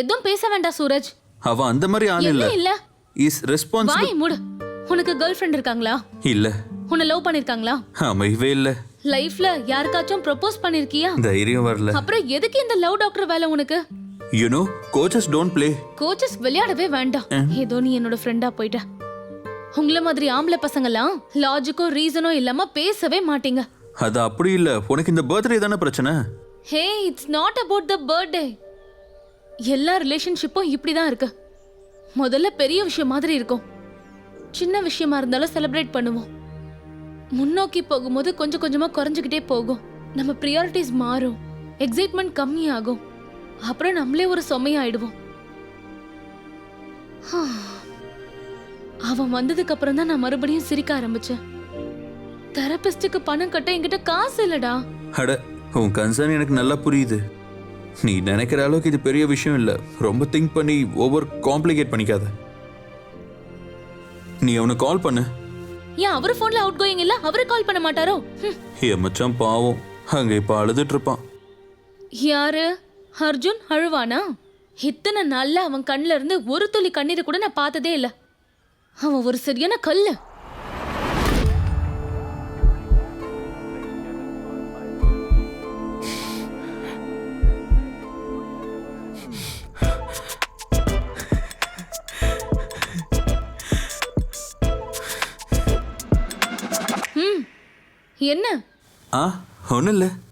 எதுவும் பேச வேண்டாம் சூரஜ். அவ அந்த மாதிரி ஆள் இல்ல இல்ல. இஸ் ரெஸ்பான்சிபிள் வாய் மூடு. உனக்கு கேர்ள் ஃப்ரெண்ட் இருக்காங்களா? இல்ல. உன்னை லவ் பண்ணிருக்காங்களா? அமையவே இல்ல. லைஃப்ல யாருக்காச்சும் ப்ரொபோஸ் பண்ணிருக்கியா? தைரியம் வரல. அப்புறம் எதுக்கு இந்த லவ் டாக்டர் வேலை உனக்கு? You know coaches don't play coaches விளையாடவே வேண்டாம். ஏதோ நீ என்னோட ஃப்ரெண்டா போயிட்ட. உங்கள மாதிரி ஆம்பளை பசங்கலாம் லாஜிக்கோ ரீசனோ இல்லாம பேசவே மாட்டீங்க. அது அப்படி இல்ல. உனக்கு இந்த பர்த்டே தானே பிரச்சனை? Hey it's not about the birthday எல்லா ரிலேஷன்ஷிப்பும் இப்படிதான் இருக்கு. முதல்ல பெரிய விஷயம் மாதிரி இருக்கும். சின்ன விஷயமா இருந்தாலும் செலிப்ரேட் பண்ணுவோம். முன்னோக்கி போகும்போது கொஞ்சம் கொஞ்சமா குறைஞ்சுக்கிட்டே போகும். நம்ம ப்ரியாரிட்டிஸ் மாறும். எக்ஸைட்மெண்ட் கம்மியாகும். அப்புறம் நம்மளே ஒரு சுமையாயிடுவோம். அவன் வந்ததுக்கு அப்புறம் தான் நான் மறுபடியும் சிரிக்க ஆரம்பிச்சேன். தெரபிஸ்டுக்கு பணம் கட்ட என்கிட்ட காசு இல்லடா. அட உன் கன்சர்ன் எனக்கு நல்லா புரியுது. நீ நினைக்கிற அளவுக்கு இது பெரிய விஷயம் இல்ல. ரொம்ப திங்க் பண்ணி ஓவர் காம்ப்ளிகேட் பண்ணிக்காத. நீ அவனுக்கு கால் பண்ணு. ஏன் அவர் போன்ல அவுட் கோயிங் இல்ல? அவரு கால் பண்ண மாட்டாரோ. என் மச்சான் பாவம். அங்க இப்ப அழுதுட்டு இருப்பான் யாரு? அர்ஜுன் அழுவானா? இத்தனை நாள்ல அவன் கண்ணுல இருந்து ஒரு துளி கண்ணீரை கூட நான் பார்த்ததே இல்ல. அவன் ஒரு சரியான கல்லு. ம். என்ன? ஆ ஒன்றும் இல்லை.